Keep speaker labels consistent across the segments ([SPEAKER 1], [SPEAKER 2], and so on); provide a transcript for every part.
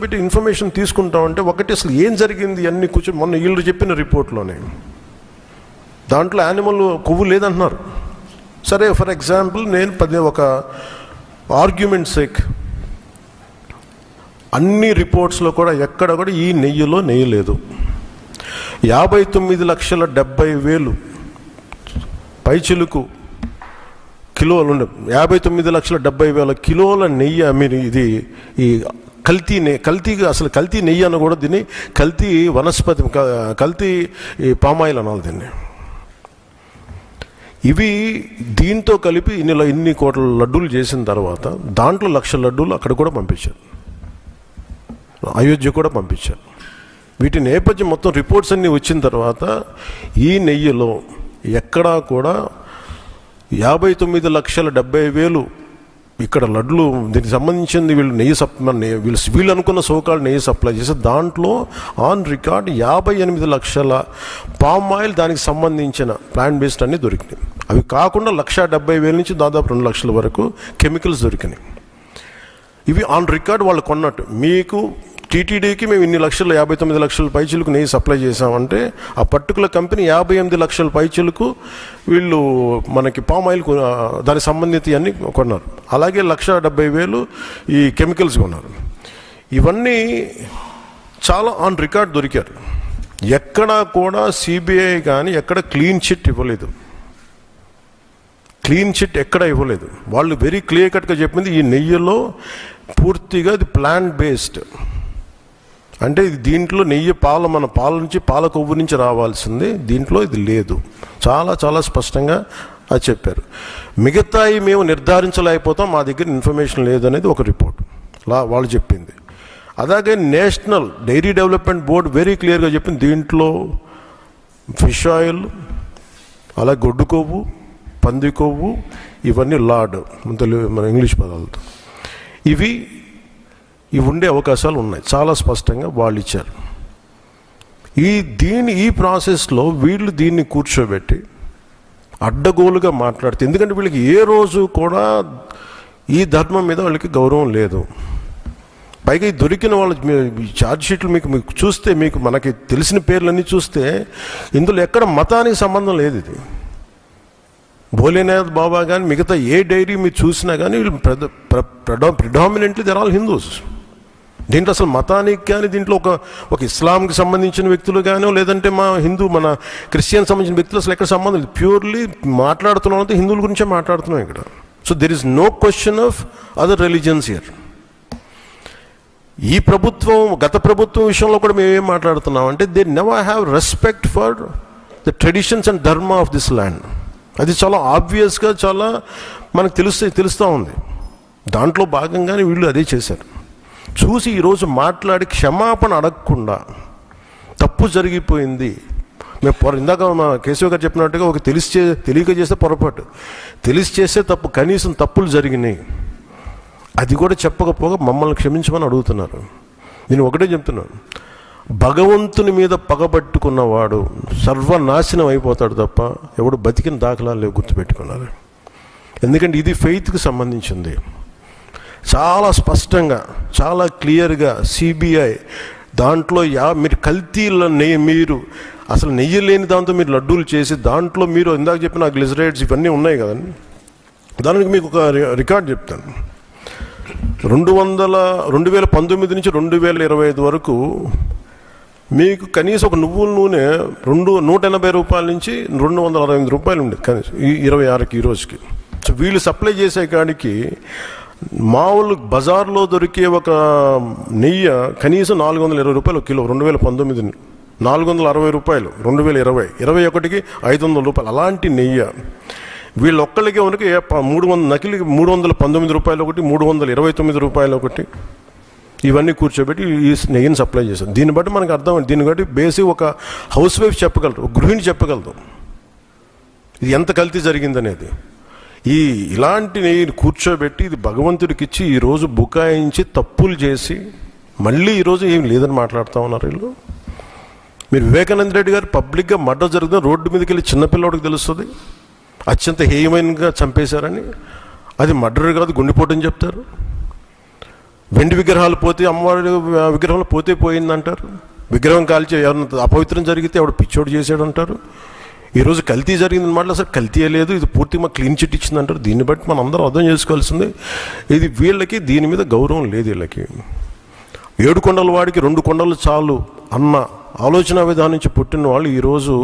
[SPEAKER 1] పెట్టి ఇన్ఫర్మేషన్ తీసుకుంటామంటే ఒకటి అసలు ఏం జరిగింది అన్ని కూర్చొని మొన్న వీళ్ళు చెప్పిన రిపోర్ట్లోనే. దాంట్లో యానిమల్ కొవ్వు లేదంటున్నారు. సరే ఫర్ ఎగ్జాంపుల్ నేను పది ఒక ఆర్గ్యుమెంట్ సేక్ అన్ని రిపోర్ట్స్లో కూడా ఎక్కడ కూడా ఈ నెయ్యిలో నెయ్యి లేదు. యాభై తొమ్మిది లక్షల డెబ్బై వేలు పైచిలుకు కిలోలు యాభై తొమ్మిది లక్షల డెబ్బై వేల కిలోల నెయ్యి మీరు ఇది ఈ కల్తీ నెయ్యి కల్తీ అసలు కల్తీ నెయ్యి అని కూడా దీన్ని కల్తీ వనస్పతి కల్తీ ఈ పామాయిల్ అనాలి దీన్ని. ఇవి దీంతో కలిపి ఇన్ని ఇన్ని కోట్ల లడ్డూలు చేసిన తర్వాత దాంట్లో లక్ష లడ్డూలు అక్కడ కూడా పంపించారు. అయోధ్య కూడా పంపించారు. వీటి నేపథ్యం మొత్తం రిపోర్ట్స్ అన్నీ వచ్చిన తర్వాత ఈ నెయ్యిలో ఎక్కడా కూడా యాభై తొమ్మిది లక్షల డెబ్బై వేలు ఇక్కడ లడ్లు దీనికి సంబంధించింది వీళ్ళు నెయ్యి సప్ వీళ్ళు వీళ్ళు అనుకున్న సోకాలు నెయ్యి సప్లై చేసి దాంట్లో ఆన్ రికార్డ్ యాభై ఎనిమిది లక్షల పామ్ ఆయిల్ దానికి సంబంధించిన ప్లాంట్ బేస్డ్ అన్నీ దొరికినాయి. అవి కాకుండా లక్ష డెబ్బై వేల నుంచి దాదాపు రెండు లక్షల వరకు కెమికల్స్ దొరికినాయి. ఇవి ఆన్ రికార్డ్ వాళ్ళు కొన్నట్టు. మీకు టీటీడీకి మేము ఇన్ని లక్షలు యాభై తొమ్మిది లక్షల పైచీలకు నెయ్యి సప్లై చేసామంటే ఆ పర్టికులర్ కంపెనీ యాభై ఎనిమిది లక్షల పైచీలకు వీళ్ళు మనకి పామ్ ఆయిల్ దానికి సంబంధిత అన్ని కొన్నారు. అలాగే లక్ష డెబ్బై వేలు ఈ కెమికల్స్ కొన్నారు. ఇవన్నీ చాలా ఆన్ రికార్డ్ దొరికారు. ఎక్కడా కూడా సిబిఐ కానీ ఎక్కడ క్లీన్ చిట్ ఇవ్వలేదు. క్లీన్ చిట్ ఎక్కడ ఇవ్వలేదు. వాళ్ళు వెరీ క్లియర్ కట్గా చెప్పింది ఈ నెయ్యిలో పూర్తిగా ఇది ప్లాంట్ బేస్డ్. అంటే ఇది దీంట్లో నెయ్యి పాలు మన పాల నుంచి పాల కొవ్వు నుంచి రావాల్సింది దీంట్లో ఇది లేదు. చాలా చాలా స్పష్టంగా అది చెప్పారు. మిగతాయి మేము నిర్ధారించలేకపోతాం మా దగ్గర ఇన్ఫర్మేషన్ లేదనేది ఒక రిపోర్ట్. లా వాళ్ళు చెప్పింది. అలాగే national dairy development board very క్లియర్గా చెప్పింది దీంట్లో ఫిష్ ఆయిల్ అలా గొడ్డు కొవ్వు పంది కొవ్వు ఇవన్నీ లాడ్ మన ఇంగ్లీష్ పదాలతో. ఇవి ఇవి ఉండే అవకాశాలు ఉన్నాయి. చాలా స్పష్టంగా వాళ్ళు ఇచ్చారు. ఈ దీని ఈ ప్రాసెస్లో వీళ్ళు దీన్ని కూర్చోబెట్టి అడ్డగోలుగా మాట్లాడుతుంది ఎందుకంటే వీళ్ళకి ఏ రోజు కూడా ఈ ధర్మం మీద వాళ్ళకి గౌరవం లేదు. పైగా ఈ దొరికిన వాళ్ళ ఛార్జ్ షీట్లు మీకు మీకు చూస్తే మీకు మనకి తెలిసిన పేర్లన్నీ చూస్తే ఇందులో ఎక్కడ మతానికి సంబంధం లేదు ఇది. భోలేనాథ్ బాబా కానీ మిగతా ఏ డైరీ మీరు చూసినా కానీ వీళ్ళు ప్రిడామినెంట్లీ దెర్ ఆల్ హిందూస్. దీంట్లో అసలు మతానికి కానీ దీంట్లో ఒక ఒక ఇస్లాంకి సంబంధించిన వ్యక్తులు కానీ లేదంటే మా హిందూ మన క్రిస్టియన్ సంబంధించిన వ్యక్తులు అసలు ఎక్కడ సంబంధం లేదు. ప్యూర్లీ మాట్లాడుతున్నాం అంటే హిందువుల గురించే మాట్లాడుతున్నాం ఇక్కడ. So there is no question of other religions here ఈ ప్రభుత్వం గత ప్రభుత్వం విషయంలో కూడా మేము ఏం మాట్లాడుతున్నాం అంటే they never have respect for the traditions and dharma of this land అది చాలా ఆబ్వియస్గా చాలా మనకు తెలుస్తూ తెలుస్తూ ఉంది. దాంట్లో భాగంగానే వీళ్ళు అదే చేశారు. చూసి ఈరోజు మాట్లాడి క్షమాపణ అడగకుండా తప్పు జరిగిపోయింది. మేము పొర ఇందాక మా కేశవ గారు చెప్పినట్టుగా ఒక తెలిసి చే తెలియక చేస్తే పొరపాటు. తెలిసి చేస్తే తప్పు కనీసం తప్పులు జరిగినాయి. అది కూడా చెప్పకపోగా మమ్మల్ని క్షమించమని అడుగుతున్నారు. నేను ఒకటే చెప్తున్నాను. భగవంతుని మీద పగబట్టుకున్నవాడు సర్వనాశనం అయిపోతాడు తప్ప ఎవడు బతికిన దాఖలాలు లేవు గుర్తుపెట్టుకున్నారు. ఎందుకంటే ఇది ఫెయిత్కి సంబంధించింది. చాలా స్పష్టంగా చాలా క్లియర్గా సిబిఐ దాంట్లో యా మీరు కల్తీల నెయ్యి మీరు అసలు నెయ్యి లేని దాంతో మీరు లడ్డూలు చేసి దాంట్లో మీరు ఇందాక చెప్పిన గ్లిజరైడ్స్ ఇవన్నీ ఉన్నాయి కదండి. దానికి మీకు ఒక రి- రికార్డ్ చెప్తాను. రెండు వందల రెండు వేల పంతొమ్మిది నుంచి రెండు వేల ఇరవై ఐదు వరకు మీకు కనీసం ఒక నువ్వుల నూనె రెండు నూట ఎనభై రూపాయల నుంచి రెండు వందల అరవై ఎనిమిది రూపాయలు ఉండేది కనీసం ఈ ఇరవై ఆరుకి ఈ రోజుకి. సో వీళ్ళు సప్లై చేసే కాడికి మామూలు బజార్లో దొరికే ఒక నెయ్యి కనీసం నాలుగు వందల ఇరవై రూపాయలు కిలో రెండు వేల పంతొమ్మిది నాలుగు వందల అరవై రూపాయలు రెండు వేల ఇరవై ఇరవై ఒకటికి ఐదు వందల రూపాయలు. అలాంటి నెయ్యి వీళ్ళు ఒక్కళ్ళకి మూడు వందల నకిలీ మూడు వందల పంతొమ్మిది రూపాయలు ఒకటి మూడు వందల ఇరవై తొమ్మిది రూపాయలు ఒకటి. ఇవన్నీ కూర్చోబెట్టి ఈ నెయ్యిని సప్లై చేశారు. దీన్ని బట్టి మనకు అర్థం దీన్ని బట్టి బేసిక్ ఒక హౌస్ వైఫ్ చెప్పగలరు ఒక గృహిణి చెప్పగలదు. ఇది ఎంత కల్తీ జరిగిందనేది. ఈ ఇలాంటి కూర్చోబెట్టి ఇది భగవంతుడికి ఇచ్చి ఈరోజు బుకాయించి తప్పులు చేసి మళ్ళీ ఈరోజు ఏం లేదని మాట్లాడుతూ ఉన్నారు వీళ్ళు? మీరు వివేకానంద రెడ్డి గారు పబ్లిక్గా మర్డర్ జరిగిన రోడ్డు మీదకి వెళ్ళి చిన్నపిల్లవాడికి తెలుస్తుంది. అత్యంత హేయమైనగా చంపేశారని. అది మర్డర్ కాదు గుండెపోటు అని చెప్తారు. వెండి విగ్రహాలు పోతే అమ్మవారి విగ్రహాలు పోతే పోయిందంటారు. విగ్రహం కాల్చి ఎవరన్నా అపవిత్రం జరిగితే ఎవడు పిచ్చోడు చేసాడు అంటారు ఈరోజు కల్తీ జరిగింది మాటలు అసలు కల్తీ లేదు. ఇది పూర్తిగా క్లీన్ చిట్ ఇచ్చింది అంటారు దీన్ని బట్టి మనం అందరం అర్థం చేసుకోవాల్సింది ఇది వీళ్ళకి దీని మీద గౌరవం లేదు వీళ్ళకి. ఏడు కొండల వాడికి రెండు కొండలు చాలు అన్న ఆలోచన విధానం నుంచి పుట్టిన వాళ్ళు ఈరోజు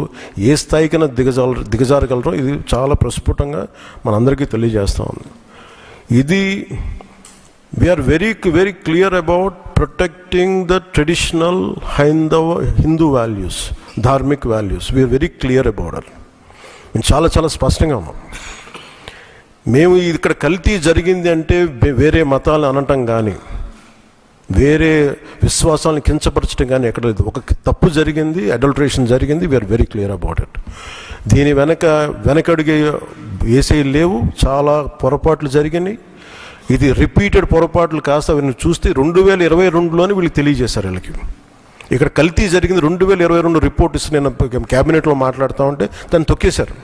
[SPEAKER 1] ఏ స్థాయికైనా దిగజాల దిగజారగలరో ఇది చాలా ప్రస్ఫుటంగా మనందరికీ తెలియజేస్తూ ఉంది. ఇది we are very very clear about protecting the traditional హైందవ Hindu dharmic values. We are very clear about it. మేము చాలా చాలా స్పష్టంగా ఉన్నాం మేము ఇక్కడ కల్తీ జరిగింది అంటే వేరే మతాలు అనటం కానీ వేరే విశ్వాసాలను కించపరచడం కానీ ఎక్కడ లేదు ఒక తప్పు జరిగింది అడల్ట్రేషన్ జరిగింది we are very clear about it దీని వెనక వెనకడిగే వేసే లేవు చాలా పొరపాట్లు జరిగినాయి ఇది రిపీటెడ్ పొరపాట్లు కాస్త వీళ్ళని చూస్తే రెండు వేల ఇరవై రెండులోనే వీళ్ళకి తెలియజేశారు వీళ్ళకి. ఇక్కడ కల్తీ జరిగింది రెండు వేల ఇరవై రెండు రిపోర్ట్ ఇస్తే నేను క్యాబినెట్లో మాట్లాడుతూ ఉంటే దాన్ని తొక్కేశారు.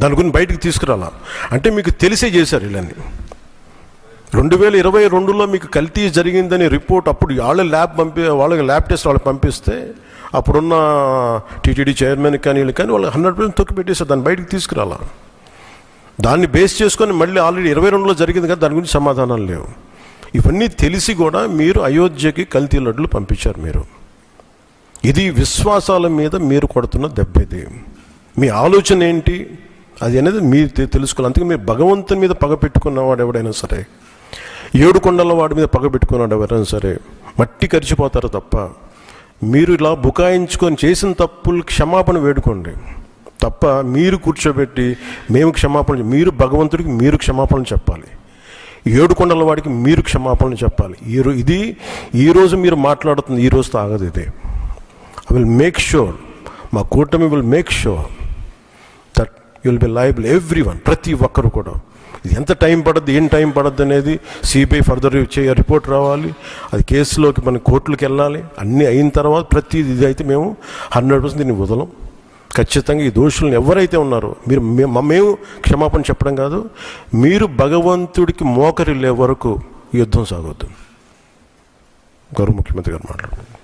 [SPEAKER 1] దాని గురించి బయటికి తీసుకురాలా. అంటే మీకు తెలిసే చేశారు వీళ్ళని. రెండు వేల ఇరవై రెండులో మీకు కల్తీ జరిగిందని రిపోర్ట్ అప్పుడు వాళ్ళ ల్యాబ్ పంపి వాళ్ళకి ల్యాబ్ టెస్ట్ వాళ్ళకి పంపిస్తే అప్పుడున్న టీటీడీ చైర్మన్ కానీ వీళ్ళు కానీ వాళ్ళు హండ్రెడ్ పర్సెంట్ తొక్కి పెట్టేశారు దాన్ని బయటికి తీసుకురాలా. దాన్ని బేస్ చేసుకొని మళ్ళీ ఆల్రెడీ ఇరవై రెండులో జరిగింది కదా దాని గురించి సమాధానాలు లేవు. ఇవన్నీ తెలిసి కూడా మీరు అయోధ్యకి కల్తీ లడ్లు పంపించారు మీరు. ఇది విశ్వాసాల మీద మీరు కొడుతున్న దెబ్బ ఇది. మీ ఆలోచన ఏంటి? అది అనేది మీరు తెలుసుకోవాలి. అందుకే మీరు భగవంతుని మీద పగ పెట్టుకున్నవాడు ఎవడైనా సరే ఏడు కొండల వాడి మీద పగ పెట్టుకున్నాడు ఎవరైనా సరే మట్టి కరిచిపోతారు తప్ప మీరు ఇలా బుకాయించుకొని చేసిన తప్పులు క్షమాపణ వేడుకోండి. తప్ప మీరు కూర్చోబెట్టి మేము క్షమాపణ మీరు భగవంతుడికి మీరు క్షమాపణ చెప్పాలి. ఏడు కొండల వాడికి మీరు క్షమాపణ చెప్పాలి. ఈ ఇది ఈరోజు మీరు మాట్లాడుతుంది ఈ రోజుతో ఆగదు ఇదే. ఐ విల్ మేక్ షూర్ మా కూటమి will make sure that will be liable everyone ప్రతి ఒక్కరు కూడా. ఇది ఎంత టైం పడద్దు ఏం టైం పడద్దు అనేది సిబిఐ ఫర్దర్ చే రిపోర్ట్ రావాలి. అది కేసులోకి మన కోర్టులకు వెళ్ళాలి. అన్నీ అయిన తర్వాత ప్రతి ఇది అయితే మేము హండ్రెడ్ పర్సెంట్ దీన్ని వదలం. ఖచ్చితంగా ఈ దోషులను ఎవరైతే ఉన్నారో మీరు మ- మేము క్షమాపణ చెప్పడం కాదు మీరు భగవంతుడికి మోకరిల్లే వరకు యుద్ధం సాగొద్దు. గౌరవ ముఖ్యమంత్రి గారు మాట్లాడుతున్నారు.